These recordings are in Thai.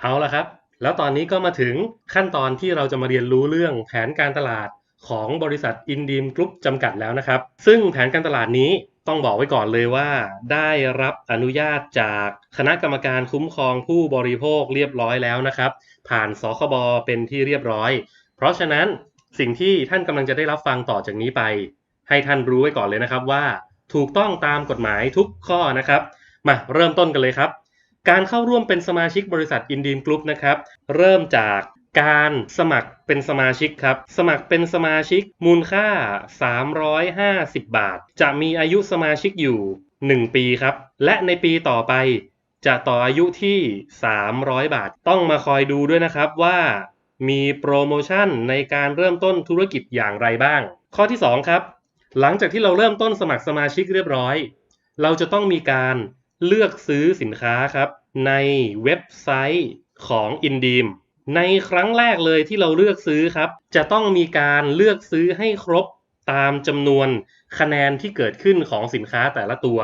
เอาละครับ แล้วตอนนี้ก็มาถึงขั้นตอนที่เราจะมาเรียนรู้เรื่องแผนการตลาดของบริษัทอินดีมกรุ๊ปจำกัดแล้วนะครับ ซึ่งแผนการตลาดนี้ต้องบอกไว้ก่อนเลยว่า ได้รับอนุญาตจากคณะกรรมการคุ้มครองผู้บริโภคเรียบร้อยแล้วนะครับ ผ่านสคบเป็นที่เรียบร้อย เพราะฉะนั้นสิ่งที่ท่านกำลังจะได้รับฟังต่อจากนี้ไป ให้ท่านรู้ไว้ก่อนเลยนะครับว่า ถูกต้องตามกฎหมายทุกข้อนะครับ มาเริ่มต้นกันเลยครับ การเข้าร่วมเป็นสมาชิกบริษัทอินดีมกรุ๊ปนะครับ เริ่มจากการสมัครเป็นสมาชิกครับ สมัครเป็นสมาชิกมูลค่า 350 บาท จะมีอายุสมาชิกอยู่ 1 ปีครับ และในปีต่อไปจะต่ออายุที่ 300 บาท ต้องมาคอยดูด้วยนะครับว่ามีโปรโมชั่นในการเริ่มต้นธุรกิจอย่างไรบ้าง ข้อที่ 2 ครับ หลังจากที่เราเริ่มต้นสมัครสมาชิกเรียบร้อย เราจะต้องมีการเลือกซื้อสินค้าครับ ในเว็บไซต์ของ i n d e e m ในครั้งแรกเลยที่เราเลือกซื้อครับ จะต้องมีการเลือกซื้อให้ครบตามจำนวนคะแนนที่เกิดขึ้นของสินค้าแต่ละตัว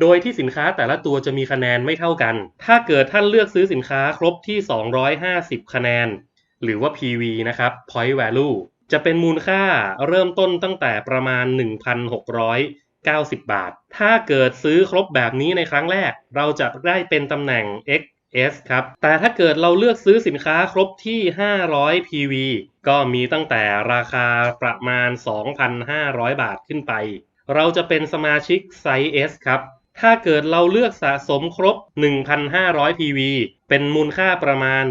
โดยที่สินค้าแต่ละตัวจะมีคะแนนไม่เท่ากัน ถ้าเกิดท่านเลือกซื้อสินค้าครบที่ 250 คะแนน หรือว่า PV นะครับ Point Value จะเป็นมูลค่าเริ่มต้นตั้งแต่ประมาณ 1,600 90 บาท ถ้าเกิดซื้อครบแบบนี้ในครั้งแรก เราจะได้เป็นตำแหน่ง XS ครับ แต่ถ้าเกิดเราเลือกซื้อสินค้าครบที่ 500 PV ก็มีตั้งแต่ราคาประมาณ 2,500 บาทขึ้นไป เราจะเป็นสมาชิกไซส์ S ครับ ถ้าเกิดเราเลือกสะสมครบ 1,500 PV เป็นมูลค่าประมาณ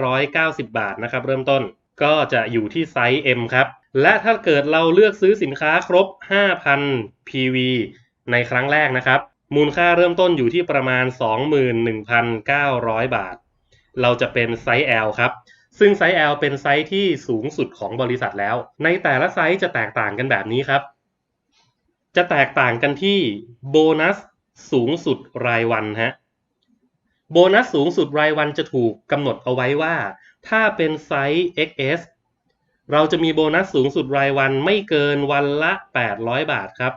8,590 บาทนะครับเริ่มต้น ก็จะอยู่ที่ไซส์ M ครับ และถ้าเกิดเราเลือกซื้อสินค้าครบ 5,000 PV ในครั้งแรกนะครับ มูลค่าเริ่มต้นอยู่ที่ประมาณ 21,900 บาท เราจะเป็นไซส์ L ครับ ซึ่งไซส์ L เป็นไซส์ที่สูงสุดของบริษัทแล้ว ในแต่ละไซส์จะแตกต่างกันแบบนี้ครับ จะแตกต่างกันที่โบนัสสูงสุดรายวันฮะ โบนัสสูงสุดรายวันจะถูกกำหนดเอาไว้ว่า ถ้าเป็นไซส์ XS เราจะมีโบนัสสูงสุดรายวันไม่เกินวันละ 800 บาทครับ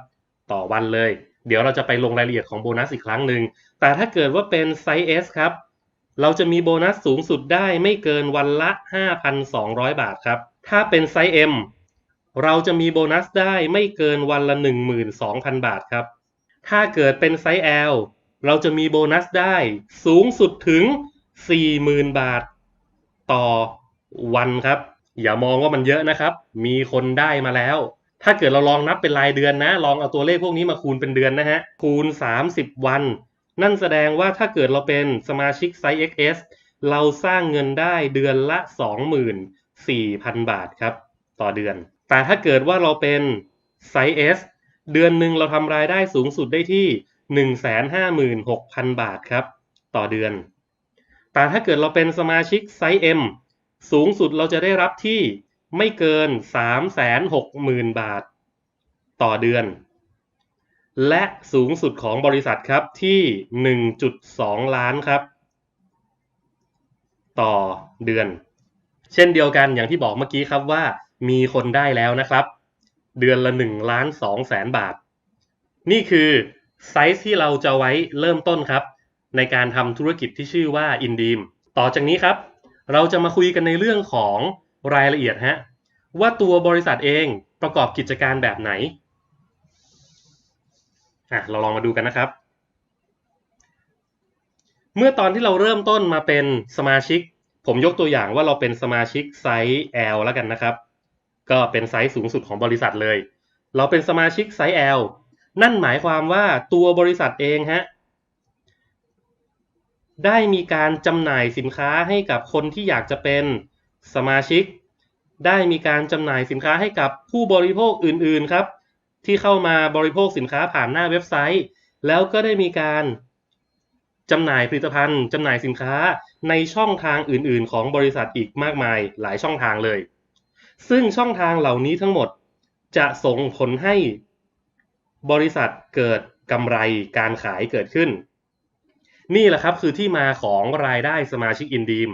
ต่อวันเลย เดี๋ยวเราจะไปลงรายละเอียดของโบนัสอีกครั้งหนึ่ง แต่ถ้าเกิดว่าเป็นไซส์ S ครับ เราจะมีโบนัสสูงสุดได้ไม่เกินวันละ 5,200 บาทครับ ถ้าเป็นไซส์ M เราจะมีโบนัสได้ไม่เกินวันละ 12,000 บาทครับ ถ้าเกิดเป็นไซส์ L เราจะมีโบนัสได้สูงสุดถึง 40,000 บาท ต่อวันครับ อย่ามองว่ามันเยอะนะครับ มีคนได้มาแล้ว ถ้าเกิดเราลองนับเป็นรายเดือนนะ ลองเอาตัวเลขพวกนี้มาคูณเป็นเดือนนะฮะ คูณ 30 วัน นั่นแสดงว่าถ้าเกิดเราเป็นสมาชิกไซส์ XS เราสร้างเงินได้เดือนละ 24,000 บาทครับ ต่อเดือน แต่ถ้าเกิดว่าเราเป็นไซส์ S เดือนหนึ่งเราทำรายได้สูงสุดได้ที่ 156,000 บาทครับ ต่อเดือน แต่ถ้าเกิดเราเป็นสมาชิกไซส์ M สูงสุดเราจะได้รับที่ไม่เกิน 360,000 บาทต่อเดือน และสูงสุดของบริษัทครับที่ 1.2 ล้านครับ ต่อเดือน เช่นเดียวกันอย่างที่บอกเมื่อกี้ครับว่ามีคนได้แล้วนะครับ เดือนละ1ล้าน2แสนบาท นี่คือไซส์ที่เราจะไว้เริ่มต้นครับ ในการทำธุรกิจที่ชื่อว่า i n d e e m ต่อจากนี้ครับ เราจะมาคุยกันในเรื่องของรายละเอียดฮะว่าตัวบริษัทเองประกอบกิจการแบบไหนอะเราลองมาดูกันนะครับ เมื่อตอนที่เราเริ่มต้นมาเป็นสมาชิก ผมยกตัวอย่างว่าเราเป็นสมาชิกไซส์ L แล้วกันนะครับ ก็เป็นไซส์สูงสุดของบริษัทเลย เราเป็นสมาชิกไซส์ L นั่นหมายความว่าตัวบริษัทเองฮะ ได้มีการจำหน่ายสินค้าให้กับคนที่อยากจะเป็นสมาชิก ได้มีการจำหน่ายสินค้าให้กับผู้บริโภคอื่นๆครับ ที่เข้ามาบริโภคสินค้าผ่านหน้าเว็บไซต์ แล้วก็ได้มีการจำหน่ายผลิตภัณฑ์จำหน่ายสินค้าในช่องทางอื่นๆ ของบริษัทอีกมากมายหลายช่องทางเลย ซึ่งช่องทางเหล่านี้ทั้งหมดจะส่งผลให้บริษัทเกิดกำไรการขายเกิดขึ้น นี่แหละครับคือที่มาของรายได้สมาชิกอินดีม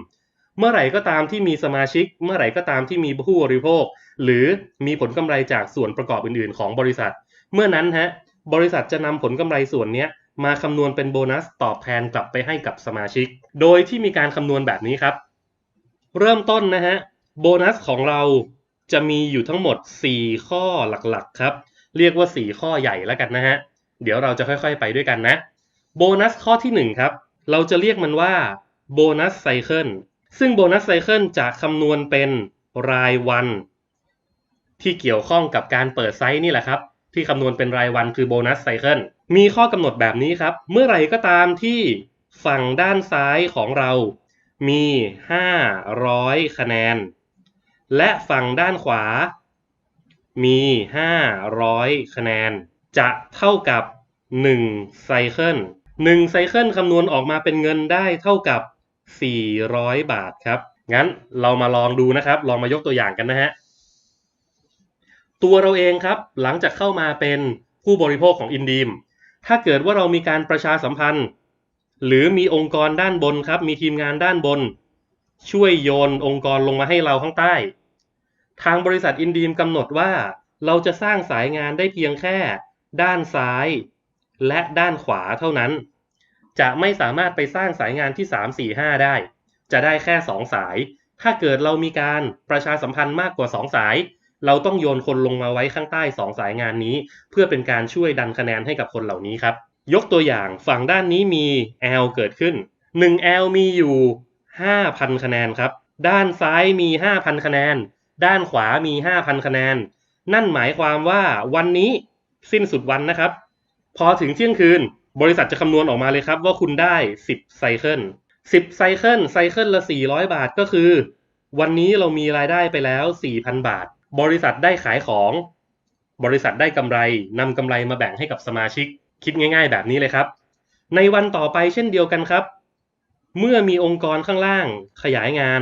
เมื่อไหร่ก็ตามที่มีสมาชิก เมื่อไหร่ก็ตามที่มีผู้บริโภค หรือมีผลกำไรจากส่วนประกอบอื่น ๆ ของบริษัท เมื่อนั้นฮะบริษัทจะนำผลกำไรส่วนนี้มาคำนวณเป็นโบนัสตอบแทนกลับไปให้กับสมาชิก โดยที่มีการคำนวณแบบนี้ครับ เริ่มต้นนะฮะโบนัสของเราจะมีอยู่ทั้งหมด 4 ข้อหลักๆ ครับ เรียกว่า 4 ข้อใหญ่แล้วกันนะฮะ เดี๋ยวเราจะค่อยๆ ไปด้วยกันนะ โบนัสข้อที่ 1 ครับ เราจะเรียกมันว่าโบนัสไซเคิลซึ่งโบนัสไซเคิลจะคำนวณเป็นรายวัน ที่เกี่ยวข้องกับการเปิดไซต์นี่แหละครับ ที่คำนวณเป็นรายวันคือโบนัสไซเคิลมีข้อกำหนดแบบนี้ครับ เมื่อไหร่ก็ตามที่ฝั่งด้านซ้ายของเรามี 500 คะแนน และฝั่งด้านขวา มี 500 คะแนน จะเท่ากับ 1 ไซเคิล 1ไซเคิลคำนวณออกมาเป็นเงินได้เท่ากับ 400 บาทครับ งั้นเรามาลองดูนะครับ ลองมายกตัวอย่างกันนะฮะ ตัวเราเองครับ หลังจากเข้ามาเป็นผู้บริโภคของอินดีม ถ้าเกิดว่าเรามีการประชาสัมพันธ์ หรือมีองค์กรด้านบนครับ มีทีมงานด้านบน ช่วยโยนองค์กรลงมาให้เราข้างใต้ ทางบริษัทอินดีมกำหนดว่า เราจะสร้างสายงานได้เพียงแค่ ด้านซ้าย และด้านขวาเท่านั้น จะไม่สามารถไปสร้างสายงานที่ 3 4 5 ได้ จะได้แค่ 2 สาย ถ้าเกิดเรามีการประชาสัมพันธ์มากกว่า 2 สาย เราต้องโยนคนลงมาไว้ข้างใต้ 2 สายงานนี้ เพื่อเป็นการช่วยดันคะแนนให้กับคนเหล่านี้ครับ ยกตัวอย่างฝั่งด้านนี้มี L เกิดขึ้น 1 L มีอยู่ 5,000 คะแนนครับ ด้านซ้ายมี 5,000 คะแนน ด้านขวามี 5,000 คะแนน นั่นหมายความว่าวันนี้สิ้นสุดวันนะครับ พอถึงเที่ยงคืน บริษัทจะคำนวณออกมาเลยครับ ว่าคุณได้ 10ไซเคิล10ไซเคิลไซเคิลละ 400 บาทก็คือ วันนี้เรามีรายได้ไปแล้ว 4,000 บาท บริษัทได้ขายของ บริษัทได้กำไรนำกำไรมาแบ่งให้กับสมาชิก คิดง่าย ๆ แบบนี้เลยครับ ในวันต่อไปเช่นเดียวกันครับ เมื่อมีองค์กรข้างล่างขยายงาน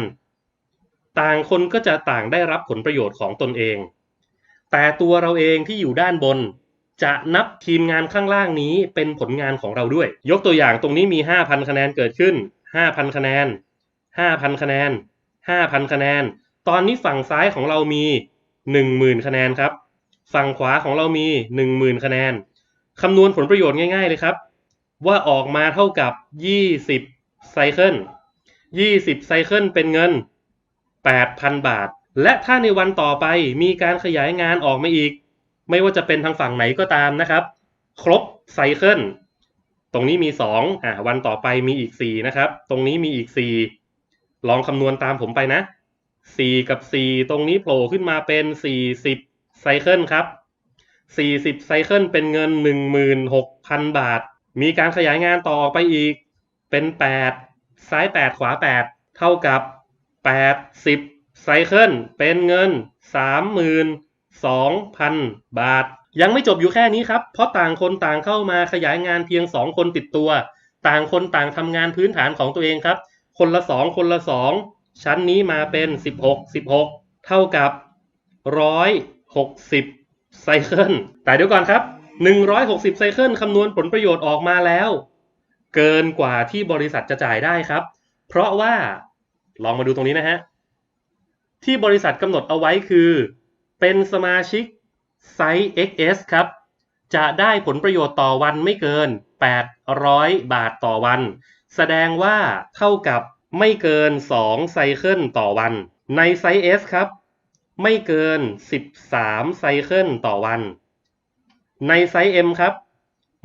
ต่างคนก็จะต่างได้รับผลประโยชน์ของตนเอง แต่ตัวเราเองที่อยู่ด้านบน จะนับทีมงานข้างล่างนี้เป็นผลงานของเราด้วย ยกตัวอย่างตรงนี้มี 5,000 คะแนนเกิดขึ้น 5,000 คะแนน 5,000 คะแนน 5,000 คะแนน ตอนนี้ฝั่งซ้ายของเรามี 10,000 คะแนนครับ ฝั่งขวาของเรามี 10,000 คะแนน คำนวณผลประโยชน์ง่าย ๆ เลยครับ ว่าออกมาเท่ากับ 20ไซเคิล20ไซเคิลเป็นเงิน 8,000 บาท และถ้าในวันต่อไปมีการขยายงานออกมาอีก ไม่ว่าจะเป็นทางฝั่งไหนก็ตามนะครับ ครบไซเคิลตรงนี้มี2อะวันต่อไปมีอีก 4 นะครับ ตรงนี้มีอีก 4 ลองคำนวณตามผมไปนะ 4 กับ 4 ตรงนี้โผล่ขึ้นมาเป็น 40ไซเคิลครับ 40ไซเคิลเป็นเงิน 16,000 บาท มีการขยายงานต่อออกไปอีก เป็น 8 ซ้าย 8 ขวา 8 เท่ากับ 80ไซเคิลเป็นเงิน 2,000 บาท ยังไม่จบอยู่แค่นี้ครับ เพราะต่างคนต่างเข้ามาขยายงานเพียง 2 คนติดตัว ต่างคนต่างทำงานพื้นฐานของตัวเองครับ คนละ 2 คนละ 2 ชั้นนี้มาเป็น 16 16 เท่ากับ 160 ไซเคิล แต่เดี๋ยวก่อนครับ 160 ไซเคิลคำนวณผลประโยชน์ออกมาแล้ว เกินกว่าที่บริษัทจะจ่ายได้ครับ เพราะว่าลองมาดูตรงนี้นะฮะ ที่บริษัทกำหนดเอาไว้คือ เป็นสมาชิกไซส์ XS ครับ จะได้ผลประโยชน์ต่อวันไม่เกิน 800 บาทต่อวัน แสดงว่าเท่ากับไม่เกิน 2 ไซเคิลต่อวัน ในไซส์ S ครับ ไม่เกิน 13 ไซเคิลต่อวัน ในไซส์ M ครับ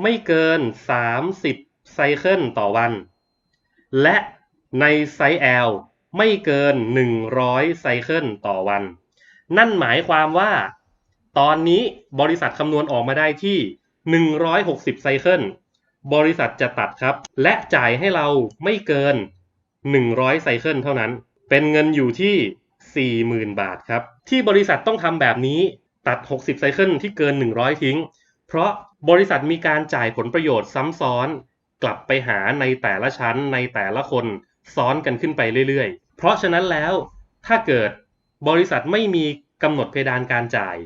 ไม่เกิน 30 ไซเคิลต่อวัน และในไซส์ L ไม่เกิน 100 ไซเคิลต่อวัน นั่นหมายความว่า ตอนนี้บริษัทคำนวณออกมาได้ที่ 160 ไซเคิล บริษัทจะตัดครับ และจ่ายให้เราไม่เกิน 100 ไซเคิลเท่านั้น เป็นเงินอยู่ที่ 40,000 บาทครับ ที่บริษัทต้องทำแบบนี้ตัด 60 ไซเคิลที่เกิน 100 ทิ้ง เพราะบริษัทมีการจ่ายผลประโยชน์ซ้ำซ้อน กลับไปหาในแต่ละชั้นในแต่ละคนซ้อนกันขึ้นไปเรื่อยๆ เพราะฉะนั้นแล้วถ้าเกิด บริษัทไม่มีกำหนดเพดานการจ่าย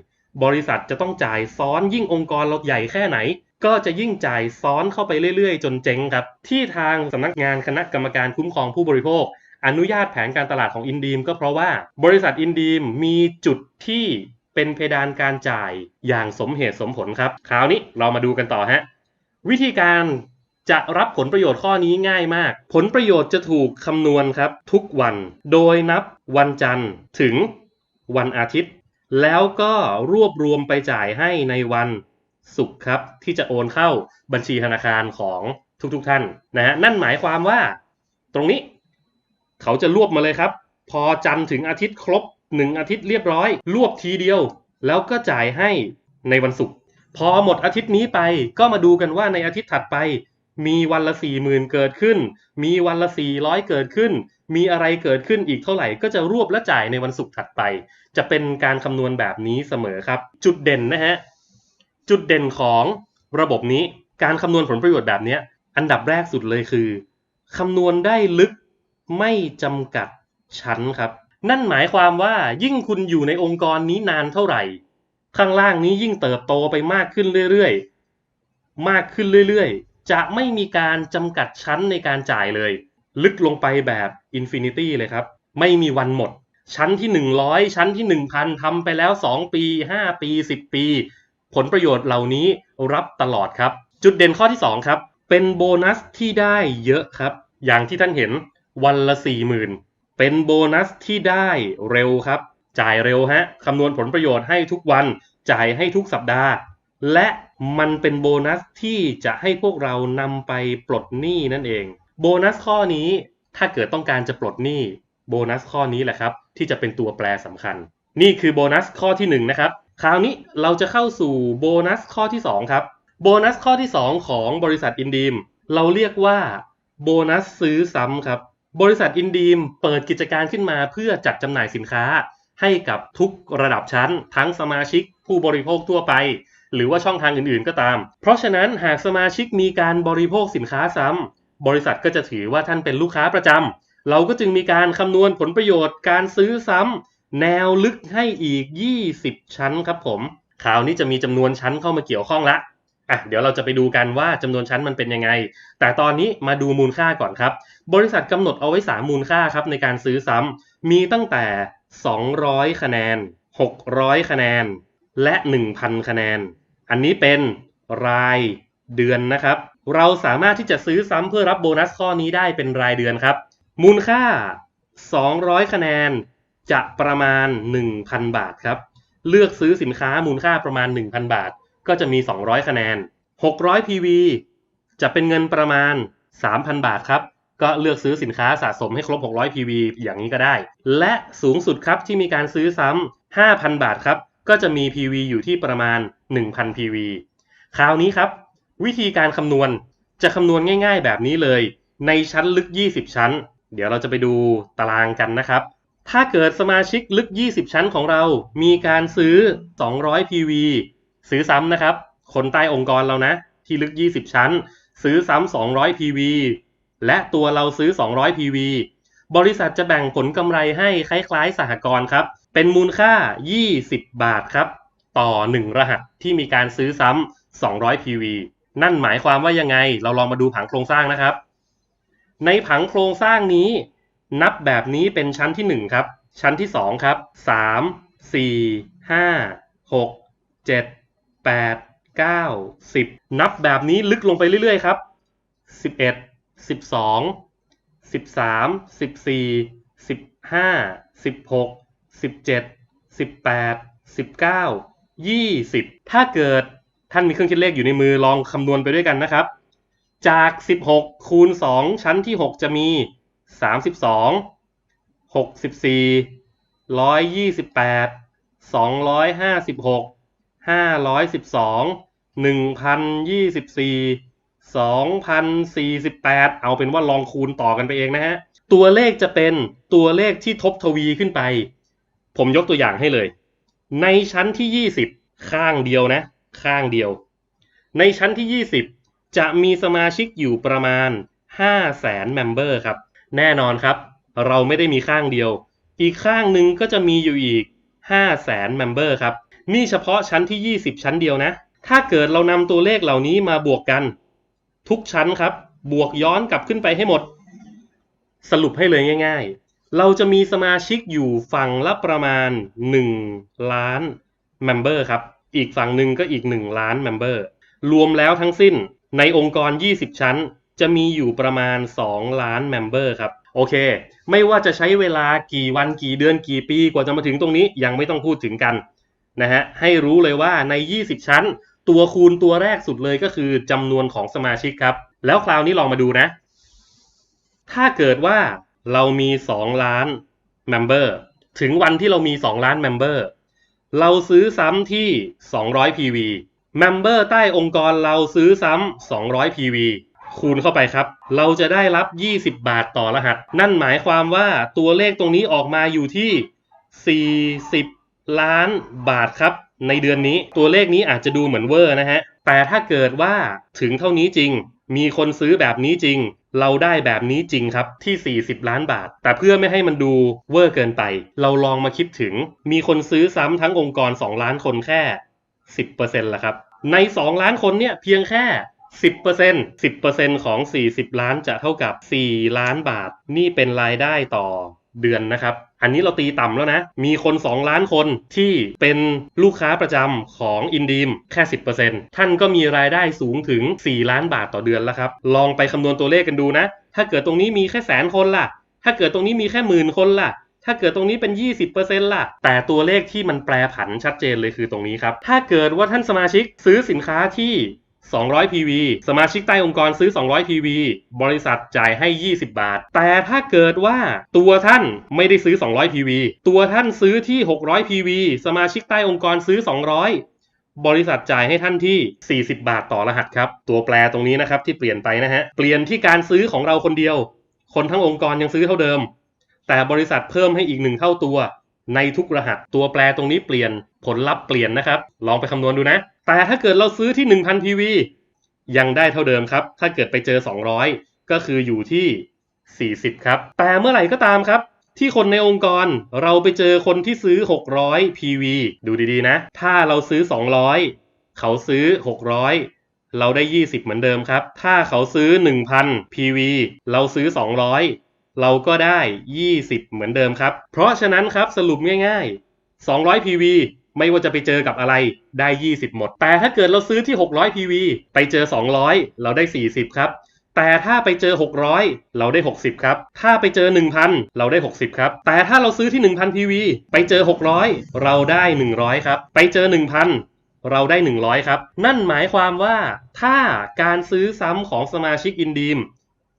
บริษัทจะต้องจ่ายซ้อนยิ่งองค์กรเราใหญ่แค่ไหน ก็จะยิ่งจ่ายซ้อนเข้าไปเรื่อยๆ จนเจ๊งครับ ที่ทางสำนักงานคณะกรรมการคุ้มครองผู้บริโภค อนุญาตแผนการตลาดของอินดีมก็เพราะว่าบริษัทอินดีมมีจุดที่เป็นเพดานการจ่ายอย่างสมเหตุสมผลครับ คราวนี้เรามาดูกันต่อฮะวิธีการ จะรับผลประโยชน์ข้อนี้ง่ายมาก ผลประโยชน์จะถูกคำนวณครับ ทุกวัน โดยนับวันจันทร์ถึงวันอาทิตย์ แล้วก็รวบรวมไปจ่ายให้ในวันศุกร์ครับ ที่จะโอนเข้าบัญชีธนาคารของทุกๆทท่านนะฮะนั่นหมายความว่า ตรงนี้ เขาจะรวบมาเลยครับ พอจันทร์ถึงอาทิตย์ครบหนึ่งอาทิตย์เรียบร้อย รวบทีเดียว แล้วก็จ่ายให้ในวันศุกร์พอหมดอาทิตย์นี้ไปก็มาดูกันว่าในอาทิตย์ถัดไป มีวันละสี่หมื่นเกิดขึ้น มีวันละสี่ร้อยเกิดขึ้น มีอะไรเกิดขึ้นอีกเท่าไหร่ ก็จะรวบและจ่ายในวันศุกร์ถัดไป จะเป็นการคำนวณแบบนี้เสมอครับ จุดเด่นนะฮะ จุดเด่นของระบบนี้ การคำนวณผลประโยชน์แบบนี้อันดับแรกสุดเลยคือคำนวณได้ลึกไม่จำกัดชั้นครับ นั่นหมายความว่ายิ่งคุณอยู่ในองค์กรนี้นานเท่าไหร่ ข้างล่างนี้ยิ่งเติบโตไปมากขึ้นเรื่อยๆ มากขึ้นเรื่อยๆ จะไม่มีการจำกัดชั้นในการจ่ายเลย ลึกลงไปแบบอินฟินิตี้เลยครับ ไม่มีวันหมด ชั้นที่ 100 ชั้นที่ 1000ทำไปแล้ว 2 ปี 5 ปี 10 ปี ผลประโยชน์เหล่านี้รับตลอดครับ จุดเด่นข้อที่ 2 ครับ เป็นโบนัสที่ได้เยอะครับ อย่างที่ท่านเห็นวันละ 40,000 เป็นโบนัสที่ได้เร็วครับ จ่ายเร็วฮะคำนวณผลประโยชน์ให้ทุกวันจ่ายให้ทุกสัปดาห์ และมันเป็นโบนัสที่จะให้พวกเรานำไปปลดหนี้นั่นเอง โบนัสข้อนี้ถ้าเกิดต้องการจะปลดหนี้โบนัสข้อนี้แหละครับ ที่จะเป็นตัวแปรสำคัญ นี่คือโบนัสข้อที่1นนะครับ คราวนี้เราจะเข้าสู่โบนัสข้อที่ 2 ครับ โบนัสข้อที่ 2 ของบริษัทอินดีมเราเรียกว่าโบนัสซื้อซ้ำครับ บริษัทอินดีมเปิดกิจการขึ้นมาเพื่อจัดจำหน่ายสินค้า ให้กับทุกระดับชั้น ทั้งสมาชิกผู้บริโภคทั่วไป หรือว่าช่องทางอื่นๆก็ตาม เพราะฉะนั้นหากสมาชิกมีการบริโภคสินค้าซ้ำบริษัทก็จะถือว่าท่านเป็นลูกค้าประจำเราก็จึงมีการคำนวณผลประโยชน์การซื้อซ้ำแนวลึกให้อีก 20 ชั้นครับผมคราวนี้จะมีจำนวนชั้นเข้ามาเกี่ยวข้องละอะเดี๋ยวเราจะไปดูกันว่าจำนวนชั้นมันเป็นยังไง แต่ตอนนี้มาดูมูลค่าก่อนครับ บริษัทกำหนดเอาไว้ 3 มูลค่าครับในการซื้อซ้ำมีตั้งแต่ 200 คะแนน 600 คะแนน และ 1,000 คะแนน อันนี้เป็นรายเดือนนะครับ เราสามารถที่จะซื้อซ้ำเพื่อรับโบนัสข้อนี้ได้เป็นรายเดือนครับ มูลค่า 200 คะแนนจะประมาณ 1,000 บาทครับ เลือกซื้อสินค้ามูลค่าประมาณ 1,000 บาท ก็จะมี 200 คะแนน 600 PV จะเป็นเงินประมาณ 3,000 บาทครับ ก็เลือกซื้อสินค้าสะสมให้ครบ 600 PV อย่างนี้ก็ได้ และสูงสุดครับที่มีการซื้อซ้ำ5,000 บาทครับ ก็จะมี PV อยู่ที่ประมาณ 1,000 PV คราวนี้ครับ วิธีการคำนวณจะคำนวณง่ายๆ แบบนี้เลย ในชั้นลึก 20 ชั้น เดี๋ยวเราจะไปดูตารางกันนะครับ ถ้าเกิดสมาชิกลึก 20 ชั้นของเรา มีการซื้อ 200 PV ซื้อซ้ำนะครับ คนใต้องค์กรเรานะ ที่ลึก 20 ชั้น ซื้อซ้ำ200 PV และตัวเราซื้อ 200 PV บริษัทจะแบ่งผลกำไรให้คล้ายๆ สหกรณ์ครับ เป็นมูลค่า 20 บาทครับ ต่อ 1 รหัสที่มีการซื้อซ้ำ200 PV นั่นหมายความว่ายังไง เราลองมาดูผังโครงสร้างนะครับ ในผังโครงสร้างนี้ นับแบบนี้เป็นชั้นที่ 1 ครับ ชั้นที่ 2 ครับ 3 4 5 6 7 8 9 10 นับแบบนี้ลึกลงไปเรื่อยๆ ครับ 11 12 13 14 15 16 17 18 19 20ถ้าเกิดท่านมีเครื่องคิดเลขอยู่ในมือลองคำนวณไปด้วยกันนะครับ จาก 16 คูณ 2 ชั้นที่ 6 จะมี 32 64 128 256 512 1024 2048 เอาเป็นว่าลองคูณต่อกันไปเองนะฮะ ตัวเลขจะเป็นตัวเลขที่ทบทวีขึ้นไป ผมยกตัวอย่างให้เลย ในชั้นที่20ข้างเดียวนะ ข้างเดียว ในชั้นที่20จะมีสมาชิกอยู่ประมาณ5แสนเมมเบอร์ครับ แน่นอนครับ เราไม่ได้มีข้างเดียว อีกข้างหนึ่งก็จะมีอยู่อีก5แสนเมมเบอร์ครับ นี่เฉพาะชั้นที่20ชั้นเดียวนะ ถ้าเกิดเรานำตัวเลขเหล่านี้มาบวกกัน ทุกชั้นครับ บวกย้อนกลับขึ้นไปให้หมด สรุปให้เลยง่าย ๆ เราจะมีสมาชิกอยู่ฝั่งละประมาณ 1 ล้านเมมเบอร์ครับ อีกฝั่งหนึ่งก็อีก 1 ล้านเมมเบอร์รวมแล้วทั้งสิ้นในองค์กร 20 ชั้น จะมีอยู่ประมาณ 2 ล้านเมมเบอร์ครับ โอเค ไม่ว่าจะใช้เวลากี่วันกี่เดือนกี่ปีกว่าจะมาถึงตรงนี้ยังไม่ต้องพูดถึงกันนะฮะ ให้รู้เลยว่าใน 20 ชั้น ตัวคูณตัวแรกสุดเลยก็คือจำนวนของสมาชิกครับ แล้วคราวนี้ลองมาดูนะ ถ้าเกิดว่า เรามี2ล้านเมมเบอร์ถึงวันที่เรามี2ล้านเมมเบอร์เราซื้อซ้ำที่200 PV เมมเบอร์ใต้องค์กรเราซื้อซ้ำ200 PV คูณเข้าไปครับ เราจะได้รับ 20 บาทต่อรหัส นั่นหมายความว่าตัวเลขตรงนี้ออกมาอยู่ที่ 40 ล้านบาทครับ ในเดือนนี้ตัวเลขนี้อาจจะดูเหมือนเวอร์นะฮะ แต่ถ้าเกิดว่าถึงเท่านี้จริง มีคนซื้อแบบนี้จริง เราได้แบบนี้จริงครับที่ 40 ล้านบาท แต่เพื่อไม่ให้มันดูเวอร์เกินไป เราลองมาคิดถึง มีคนซื้อซ้ำทั้งองค์กร 2 ล้านคนแค่ 10%ละครับ ใน 2 ล้านคนเนี่ยเพียงแค่ 10% 10%ของ 40 ล้านจะเท่ากับ 4 ล้านบาท นี่เป็นรายได้ต่อ เดือนนะครับ อันนี้เราตีต่ำแล้วนะ มีคน 2 ล้านคนที่เป็นลูกค้าประจำของอินดีมแค่ 10%ท่านก็มีรายได้สูงถึง 4 ล้านบาทต่อเดือนแล้วครับ ลองไปคำนวณตัวเลขกันดูนะ ถ้าเกิดตรงนี้มีแค่แสนคนล่ะ ถ้าเกิดตรงนี้มีแค่หมื่นคนล่ะถ้าเกิดตรงนี้เป็น 20%ล่ะ แต่ตัวเลขที่มันแปรผันชัดเจนเลยคือตรงนี้ครับ ถ้าเกิดว่าท่านสมาชิกซื้อสินค้าที่ 200 PV สมาชิกใต้องค์กรซื้อ 200 PV บริษัทจ่ายให้ 20 บาท แต่ถ้าเกิดว่าตัวท่านไม่ได้ซื้อ 200 PV ตัวท่านซื้อที่ 600 PV สมาชิกใต้องค์กรซื้อ 200 บริษัทจ่ายให้ท่านที่ 40 บาทต่อรหัสครับ ตัวแปรตรงนี้นะครับที่เปลี่ยนไปนะฮะ เปลี่ยนที่การซื้อของเราคนเดียว คนทั้งองค์กรยังซื้อเท่าเดิม แต่บริษัทเพิ่มให้อีกหนึ่งเท่าตัว ในทุกรหัส ตัวแปรตรงนี้เปลี่ยน ผลลัพธ์เปลี่ยนนะครับ ลองไปคำนวณดูนะ แต่ถ้าเกิดเราซื้อที่ 1,000 PV ยังได้เท่าเดิมครับ ถ้าเกิดไปเจอ 200 ก็คืออยู่ที่ 40 ครับ แต่เมื่อไหร่ก็ตามครับ ที่คนในองค์กรเราไปเจอคนที่ซื้อ 600 PV ดูดีๆนะ ถ้าเราซื้อ 200 เขาซื้อ 600 เราได้ 20 เหมือนเดิมครับ ถ้าเขาซื้อ 1,000 PV เราซื้อ 200 เราก็ได้ 20 เหมือนเดิมครับ เพราะฉะนั้นครับสรุปง่าย ๆ 200 PV ไม่ว่าจะไปเจอกับอะไรได้ 20 หมด แต่ถ้าเกิดเราซื้อที่ 600 PV ไปเจอ 200 เราได้ 40 ครับ แต่ถ้าไปเจอ 600 เราได้ 60 ครับ ถ้าไปเจอ 1,000 เราได้ 60 ครับ แต่ถ้าเราซื้อที่ 1,000 PV ไปเจอ 600 เราได้ 100 ครับ ไปเจอ 1,000เราได้ 100 ครับ นั่นหมายความว่าถ้าการซื้อซ้ำของสมาชิกอินดีม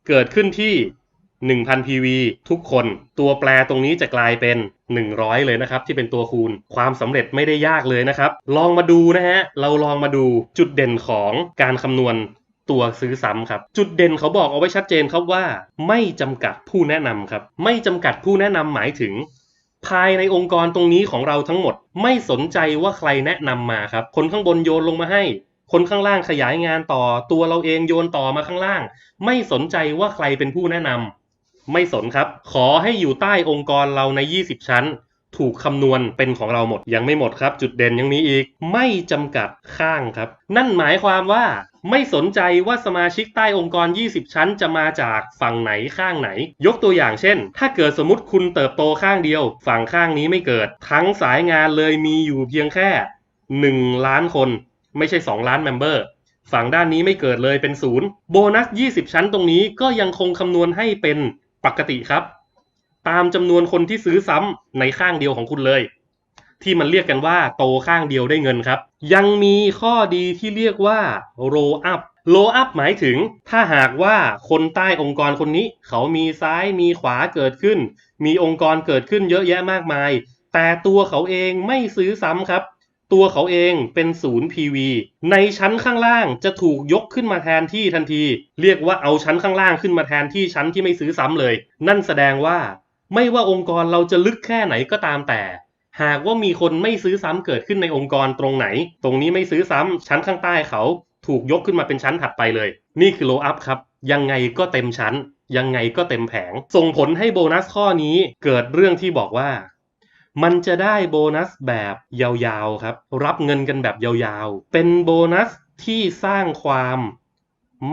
เกิดขึ้นที่ 1,000 PV ทุกคนตัวแปรตรงนี้จะกลายเป็น 100 เลยนะครับ ที่เป็นตัวคูณความสำเร็จไม่ได้ยากเลยนะครับ ลองมาดูนะฮะ เราลองมาดูจุดเด่นของการคำนวณตัวซื้อซ้ำครับ จุดเด่นเขาบอกเอาไว้ชัดเจนครับว่า ไม่จำกัดผู้แนะนำครับ ไม่จำกัดผู้แนะนำหมายถึง ภายในองค์กรตรงนี้ของเราทั้งหมด ไม่สนใจว่าใครแนะนำมาครับ คนข้างบนโยนลงมาให้คนข้างล่างขยายงานต่อ ตัวเราเองโยนต่อมาข้างล่าง ไม่สนใจว่าใครเป็นผู้แนะนำ ไม่สนครับ ขอให้อยู่ใต้องค์กรเราใน 20 ชั้น ถูกคำนวณเป็นของเราหมด ยังไม่หมดครับ จุดเด่นยังมีอีก ไม่จำกัดข้างครับ นั่นหมายความว่าไม่สนใจว่าสมาชิกใต้องค์กร 20 ชั้นจะมาจากฝั่งไหนข้างไหน ยกตัวอย่างเช่น ถ้าเกิดสมมติคุณเติบโตข้างเดียว ฝั่งข้างนี้ไม่เกิด ทั้งสายงานเลยมีอยู่เพียงแค่ 1 ล้านคน ไม่ใช่ 2 ล้านเมมเบอร์ฝั่งด้านนี้ไม่เกิดเลยเป็นศูนย์โบนัส 20 ชั้นตรงนี้ก็ยังคงคำนวณให้เป็น ปกติครับ ตามจำนวนคนที่ซื้อซ้ำในข้างเดียวของคุณเลย ที่มันเรียกกันว่าโตข้างเดียวได้เงินครับ ยังมีข้อดีที่เรียกว่า roll up roll up หมายถึงถ้าหากว่าคนใต้องค์กรคนนี้ เขามีซ้ายมีขวาเกิดขึ้น มีองค์กรเกิดขึ้นเยอะแยะมากมาย แต่ตัวเขาเองไม่ซื้อซ้ำครับ ตัวเขาเองเป็นศูนย์ PV ในชั้นข้างล่างจะถูกยกขึ้นมาแทนที่ทันที เรียกว่าเอาชั้นข้างล่างขึ้นมาแทนที่ชั้นที่ไม่ซื้อซ้ำเลย นั่นแสดงว่าไม่ว่าองค์กรเราจะลึกแค่ไหนก็ตามแต่ หากว่ามีคนไม่ซื้อซ้ำเกิดขึ้นในองค์กรตรงไหน ตรงนี้ไม่ซื้อซ้ำชั้นข้างใต้เขาถูกยกขึ้นมาเป็นชั้นถัดไปเลย นี่คือโลอัพครับยังไงก็เต็มชั้น ยังไงก็เต็มแผง ส่งผลให้โบนัสข้อนี้เกิดเรื่องที่บอกว่า มันจะได้โบนัสแบบยาวๆครับ รับเงินกันแบบยาวๆ เป็นโบนัสที่สร้างความ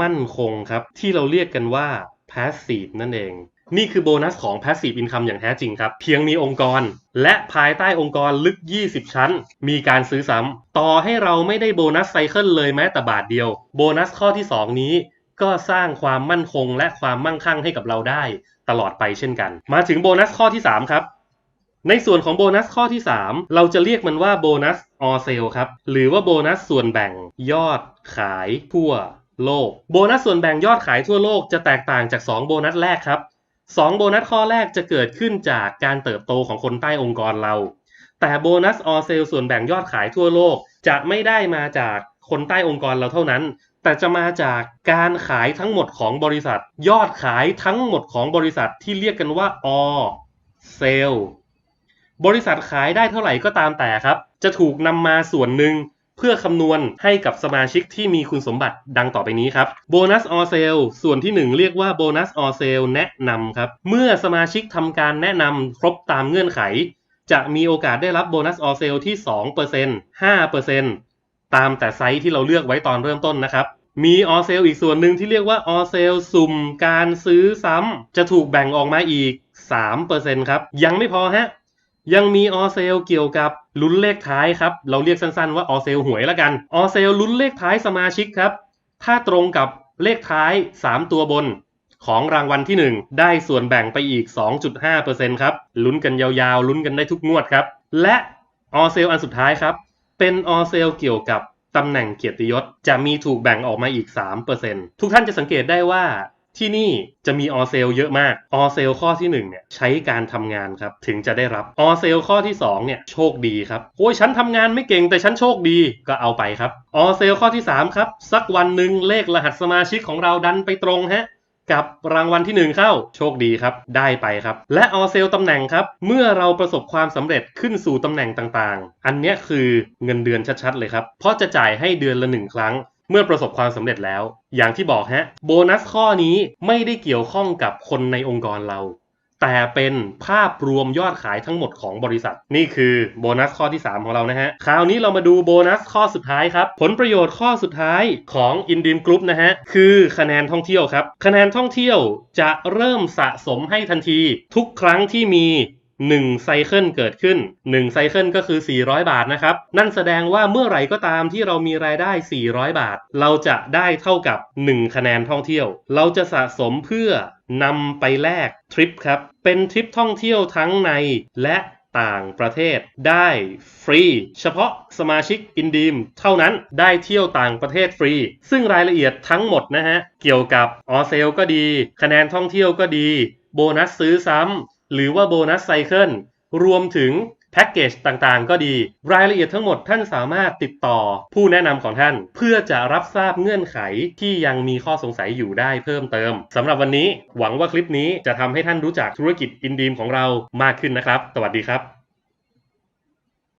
มั่นคงครับ ที่เราเรียกกันว่า passive นั่นเอง นี่คือโบนัสของ Passive Income อย่างแท้จริงครับ เพียงมีองค์กร และภายใต้องค์กรลึก 20 ชั้น มีการซื้อซ้ำต่อให้เราไม่ได้โบนัสไซเคิลเลยแม้แต่บาทเดียว โบนัสข้อที่ 2 นี้ก็สร้างความมั่นคงและความมั่งคั่งให้กับเราได้ตลอดไปเช่นกัน มาถึงโบนัสข้อที่ 3 ครับ ในส่วนของโบนัสข้อที่ 3 เราจะเรียกมันว่าโบนัสออเซลครับ หรือว่าโบนัสส่วนแบ่งยอดขายทั่วโลก โบนัสส่วนแบ่งยอดขายทั่วโลกจะแตกต่างจาก 2 โบนัสแรกครับ 2 โบนัสข้อแรกจะเกิดขึ้นจากการเติบโตของคนใต้องค์กรเรา แต่โบนัสออเซลส่วนแบ่งยอดขายทั่วโลก จะไม่ได้มาจากคนใต้องค์กรเราเท่านั้น แต่จะมาจากการขายทั้งหมดของบริษัท ยอดขายทั้งหมดของบริษัทที่เรียกกันว่าออเซล บริษัทขายได้เท่าไหร่ก็ตามแต่ครับ จะถูกนำมาส่วนหนึ่งเพื่อคำนวณให้กับสมาชิกที่มีคุณสมบัติดังต่อไปนี้ครับโบนัสออเซลส่วนที่ 1 เรียกว่าโบนัสออเซลแนะนำครับ เมื่อสมาชิกทำการแนะนำครบตามเงื่อนไข จะมีโอกาสได้รับโบนัสออเซลที่ 2% 5%ตามแต่ไซส์ที่เราเลือกไว้ตอนเริ่มต้นนะครับมีออเซลอีกส่วนหนึ่งที่เรียกว่าออเซลสุ่มการซื้อซ้ำจะถูกแบ่งออกมาอีก 3%ครับ ยังไม่พอฮะ ยังมีออเซลเกี่ยวกับลุ้นเลขท้ายครับ เราเรียกสั้นๆว่าออเซลหวยละกัน ออเซลลุ้นเลขท้ายสมาชิกครับ ถ้าตรงกับเลขท้าย 3 ตัวบนของรางวัลที่ 1 ได้ส่วนแบ่งไปอีก 2.5%ครับ ลุ้นกันยาวๆ ลุ้นกันได้ทุกงวดครับ และออเซลอันสุดท้ายครับ เป็นออเซลเกี่ยวกับตำแหน่งเกียรติยศ จะมีถูกแบ่งออกมาอีก 3%ทุกท่านจะสังเกตได้ว่า ที่นี่จะมีออเซลเยอะมากออเซลข้อที่1เนี่ยใช้การทำงานครับถึงจะได้รับออเซลข้อที่2เนี่ยโชคดีครับโอ้ยฉันทำงานไม่เก่งแต่ฉันโชคดีก็เอาไปครับออเซลข้อที่3ครับสักวันหนึ่งเลขรหัสสมาชิกของเราดันไปตรงฮะกับรางวัลที่ 1 เข้าโชคดีครับ ได้ไปครับ และออเซลตำแหน่งครับ เมื่อเราประสบความสำเร็จขึ้นสู่ตำแหน่งต่างๆ อันนี้คือเงินเดือนชัดๆเลยครับ เพราะจะจ่ายให้เดือนละหนึ่งครั้ง เมื่อประสบความสำเร็จแล้ว อย่างที่บอกฮะ โบนัสข้อนี้ไม่ได้เกี่ยวข้องกับคนในองค์กรเรา แต่เป็นภาพรวมยอดขายทั้งหมดของบริษัท นี่คือโบนัสข้อที่ 3 ของเรานะฮะ คราวนี้เรามาดูโบนัสข้อสุดท้ายครับ ผลประโยชน์ข้อสุดท้ายของ i n d i m Group นะฮะ คือคะแนนท่องเที่ยวครับ คะแนนท่องเที่ยวจะเริ่มสะสมให้ทันที ทุกครั้งที่มี 1ไซเคิลเกิดขึ้น1ไซเคิลก็คือ 400 บาทนะครับ นั่นแสดงว่าเมื่อไหร่ก็ตามที่เรามีรายได้ 400 บาท เราจะได้เท่ากับ 1 คะแนนท่องเที่ยว เราจะสะสมเพื่อนำไปแลกทริปครับ เป็นทริปท่องเที่ยวทั้งในและต่างประเทศได้ฟรี เฉพาะสมาชิกอินดีมเท่านั้นได้เที่ยวต่างประเทศฟรี ซึ่งรายละเอียดทั้งหมดนะฮะ เกี่ยวกับออเซลก็ดี คะแนนท่องเที่ยวก็ดี โบนัสซื้อซ้ำ หรือว่าโบนัสไซเคิลรวมถึงแพ็กเกจต่างๆ ก็ดี รายละเอียดทั้งหมดท่านสามารถติดต่อผู้แนะนำของท่าน เพื่อจะรับทราบเงื่อนไขที่ยังมีข้อสงสัยอยู่ได้เพิ่มเติมสำหรับวันนี้หวังว่าคลิปนี้จะทำให้ท่านรู้จักธุรกิจอินดีมของเรามากขึ้นนะครับ สวัสดีครับ